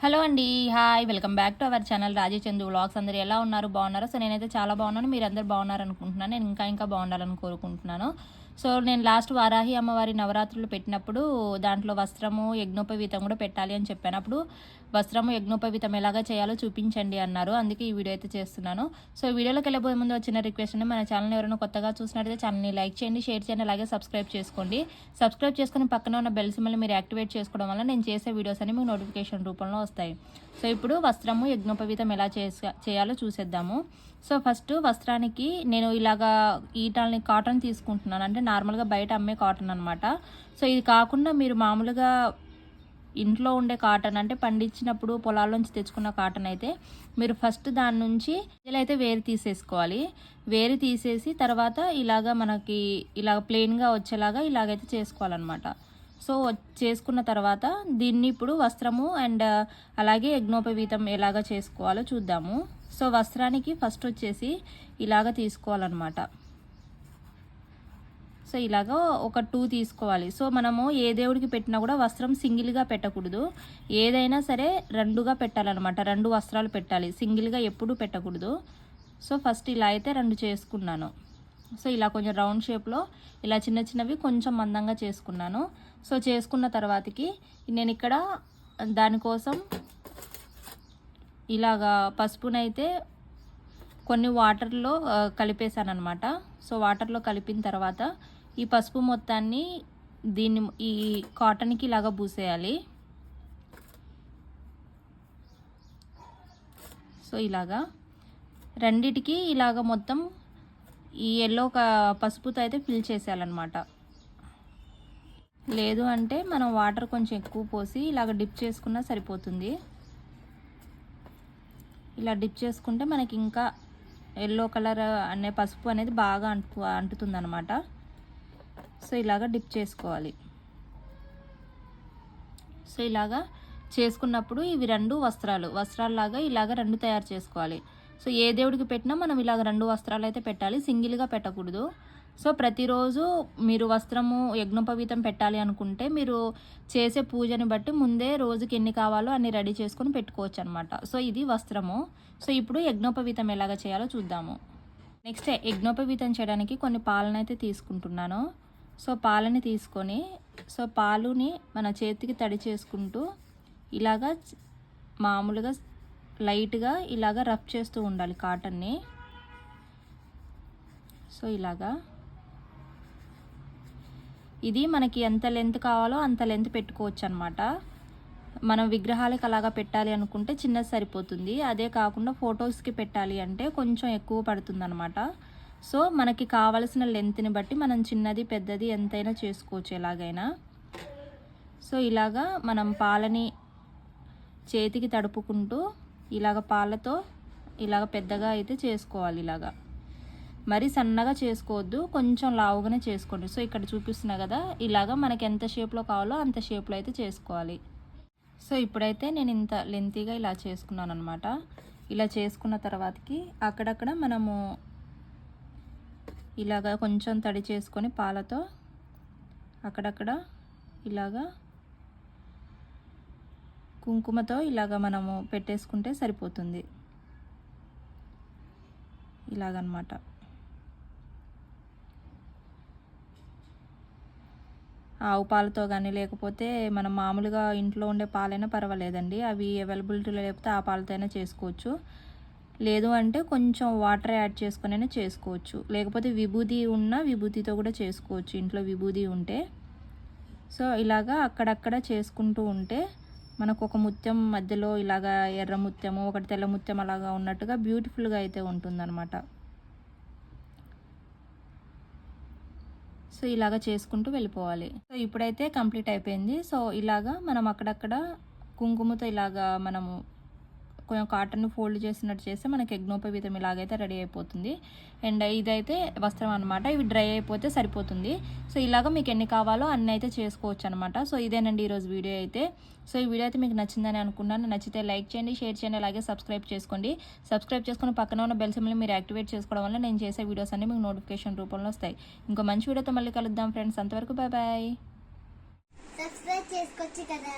Hello అండి hi welcome back to our channel Raji Chandu vlogs. అందరు ఎలా ఉన్నారు? బాగున్నారో? సో నేనైతే చాలా బాగున్నాను. మీరు అందరు బాగున్నారు అనుకుంటున్నాను నేను ఇంకా ఇంకా బాగుండాలని కోరుకుంటున్నాను. సో నేను లాస్ట్ వారాహి అమ్మవారి నవరాత్రులు పెట్టినప్పుడు దాంట్లో వస్త్రము యజ్ఞోపవీతం కూడా పెట్టాలి అని చెప్పాను. అప్పుడు వస్త్రము యజ్ఞోపవీతం ఎలాగా చేయాలో చూపించండి అన్నారు. అందుకే ఈ వీడియో అయితే చేస్తున్నాను. సో వీడియోలోకి వెళ్ళబోయే ముందు వచ్చిన రిక్వెస్ట్ అండి. మన ఛానల్ ఎవరైనా కొత్తగా చూసినట్టయితే ఛానల్ని లైక్ చేయండి షేర్ చేయండి అలాగే సబ్స్క్రైబ్ చేసుకోండి. సబ్స్క్రైబ్ చేసుకుని పక్కన ఉన్న బెల్ సిమ్మల్ని మీరు యాక్టివేట్ చేసుకోవడం వల్ల నేను చేసే వీడియోస్ అన్ని మీకు నోటిఫికేషన్ రూపంలో వస్తాయి. సో ఇప్పుడు వస్త్రము యజ్ఞోపవీతం ఎలా చేసా చేయాలో చూసేద్దాము. సో ఫస్ట్ వస్త్రానికి నేను ఇలాగా ఈటాలని కాటన్ తీసుకుంటున్నాను. అంటే నార్మల్గా బయట అమ్మే కాటన్ అనమాట సో ఇది కాకుండా మీరు మామూలుగా ఇంట్లో ఉండే కాటన్ అంటే పండించినప్పుడు పొలాల్లోంచి తెచ్చుకున్న కాటన్ అయితే మీరు ఫస్ట్ దాని నుంచి ఇలా అయితే వేరు తీసేసుకోవాలి. వేరు తీసేసి తర్వాత ఇలాగా మనకి ఇలాగ ప్లెయిన్గా వచ్చేలాగా ఇలాగైతే చేసుకోవాలన్నమాట. సో చేసుకున్న తర్వాత దీన్ని ఇప్పుడు వస్త్రము అండ్ అలాగే యజ్ఞోపవీతం ఎలాగ చేసుకోవాలో చూద్దాము. సో వస్త్రానికి ఫస్ట్ వచ్చేసి ఇలాగ తీసుకోవాలన్నమాట. సో ఇలాగ ఒక టూ తీసుకోవాలి. సో మనము ఏ దేవుడికి పెట్టినా కూడా వస్త్రం సింగిల్గా పెట్టకూడదు. ఏదైనా సరే రెండుగా పెట్టాలన్నమాట. రెండు వస్త్రాలు పెట్టాలి. సింగిల్గా ఎప్పుడూ పెట్టకూడదు. సో ఫస్ట్ ఇలా అయితే రెండు చేసుకున్నాను. సో ఇలా కొంచెం రౌండ్ షేప్లో ఇలా చిన్న చిన్నవి కొంచెం మందంగా చేసుకున్నాను. సో చేసుకున్న తర్వాతకి నేను ఇక్కడ దానికోసం ఇలాగా పసుపునైతే కొన్ని వాటర్లో కలిపేశాను అనమాట సో వాటర్లో కలిపిన తర్వాత ఈ పసుపు మొత్తాన్ని దీన్ని ఈ కాటన్కి ఇలాగా పూసేయాలి. సో ఇలాగా. రెండిటికి ఇలాగ మొత్తం ఈ ఎల్లో పసుపుతో అయితే ఫిల్ చేసేయాలన్నమాట. లేదు అంటే మనం వాటర్ కొంచెం ఎక్కువ పోసి ఇలాగ డిప్ చేసుకున్నా సరిపోతుంది. ఇలా డిప్ చేసుకుంటే మనకి ఇంకా ఎల్లో కలర్ అనే పసుపు అనేది బాగా అంటు అంటుతుంది అనమాట సో ఇలాగ డిప్ చేసుకోవాలి. సో ఇలాగా చేసుకున్నప్పుడు ఇవి రెండు వస్త్రాలు వస్త్రాల్లాగా ఇలాగ రెండు తయారు చేసుకోవాలి. సో ఏ దేవుడికి పెట్టినా మనం ఇలాగ రెండు వస్త్రాలు అయితే పెట్టాలి. సింగిల్గా పెట్టకూడదు. సో ప్రతిరోజు మీరు వస్త్రము యజ్ఞోపవీతం పెట్టాలి అనుకుంటే మీరు చేసే పూజని బట్టి ముందే రోజుకి ఎన్ని కావాలో అన్ని రెడీ చేసుకొని పెట్టుకోవచ్చు అనమాట సో ఇది వస్త్రము. సో ఇప్పుడు యజ్ఞోపవీతం ఎలాగ చేయాలో చూద్దాము. నెక్స్ట్ యజ్ఞోపవీతం చేయడానికి కొన్ని పాలన అయితే తీసుకుంటున్నాను. సో పాలని తీసుకొని సో పాలుని మన చేతికి తడి చేసుకుంటూ ఇలాగా మామూలుగా లైట్గా ఇలాగా రఫ్ చేస్తూ ఉండాలి కాటన్ని. సో ఇలాగా ఇది మనకి ఎంత లెంత్ కావాలో అంత లెంత్ పెట్టుకోవచ్చు అనమాట మనం విగ్రహాలకు అలాగా పెట్టాలి అనుకుంటే చిన్నది సరిపోతుంది. అదే కాకుండా ఫొటోస్కి పెట్టాలి అంటే కొంచెం ఎక్కువ పడుతుందనమాట సో మనకి కావలసిన లెంత్ని బట్టి మనం చిన్నది పెద్దది ఎంతైనా చేసుకోవచ్చు ఎలాగైనా. సో ఇలాగా మనం పాలని చేతికి తడుపుకుంటూ ఇలాగ పాలతో ఇలాగ పెద్దగా అయితే చేసుకోవాలి ఇలాగా. మరీ సన్నగా చేసుకోవద్దు కొంచెం లావుగానే చేసుకోండి. సో ఇక్కడ చూపిస్తున్నా కదా ఇలాగా మనకి ఎంత షేప్లో కావాలో అంత షేప్లో అయితే చేసుకోవాలి. సో ఇప్పుడైతే నేను ఇంత లెంతీగా ఇలా చేసుకున్నాను అనమాట ఇలా చేసుకున్న తర్వాతకి అక్కడక్కడ మనము ఇలాగ కొంచెం తడి చేసుకొని పాలతో అక్కడక్కడ ఇలాగా కుంకుమతో ఇలాగ మనము పెట్టేసుకుంటే సరిపోతుంది. ఇలాగనమాట ఆవు పాలతో కానీ లేకపోతే మనం మామూలుగా ఇంట్లో ఉండే పాలైనా పర్వాలేదండి. అవి అవైలబిలిటీలో లేకపోతే ఆ పాలతో అయినా చేసుకోవచ్చు. లేదు అంటే కొంచెం వాటర్ యాడ్ చేసుకునే చేసుకోవచ్చు. లేకపోతే విభూది ఉన్న విభూతితో కూడా చేసుకోవచ్చు. ఇంట్లో విభూది ఉంటే. సో ఇలాగా అక్కడక్కడ చేసుకుంటూ ఉంటే మనకు ఒక ముత్యం మధ్యలో ఇలాగా ఎర్ర ముత్యము ఒకటి తెల్ల ముత్యం అలాగా ఉన్నట్టుగా బ్యూటిఫుల్గా అయితే ఉంటుందన్నమాట. సో ఇలాగ చేసుకుంటూ వెళ్ళిపోవాలి. సో ఇప్పుడైతే కంప్లీట్ అయిపోయింది. సో ఇలాగా మనం అక్కడక్కడ కుంకుమతో ఇలాగా మనము కొంచెం కాటన్ ఫోల్డ్ చేసినట్టు చేస్తే మనకి యజ్ఞోపవీతం ఇలాగైతే రెడీ అయిపోతుంది. అండ్ ఇదైతే వస్త్రం అనమాట ఇవి డ్రై అయిపోతే సరిపోతుంది. సో ఇలాగ మీకు ఎన్ని కావాలో అన్ని అయితే చేసుకోవచ్చు అనమాట సో ఇదేనండి ఈరోజు వీడియో అయితే. సో ఈ వీడియో అయితే మీకు నచ్చిందని అనుకున్నాను. నచ్చితే లైక్ చేయండి షేర్ చేయండి అలాగే సబ్స్క్రైబ్ చేసుకోండి. సబ్స్క్రైబ్ చేసుకుని పక్కన ఉన్న బెల్ సిమ్ని మీరు యాక్టివేట్ చేసుకోవడం వల్ల నేను చేసే వీడియోస్ అన్ని మీకు నోటిఫికేషన్ రూపంలో వస్తాయి. ఇంకో మంచి వీడియోతో మళ్ళీ కలుద్దాం ఫ్రెండ్స్. అంతవరకు బాయ్ బాయ్ సబ్స్క్రైబ్ చేసుకోవచ్చు కదా.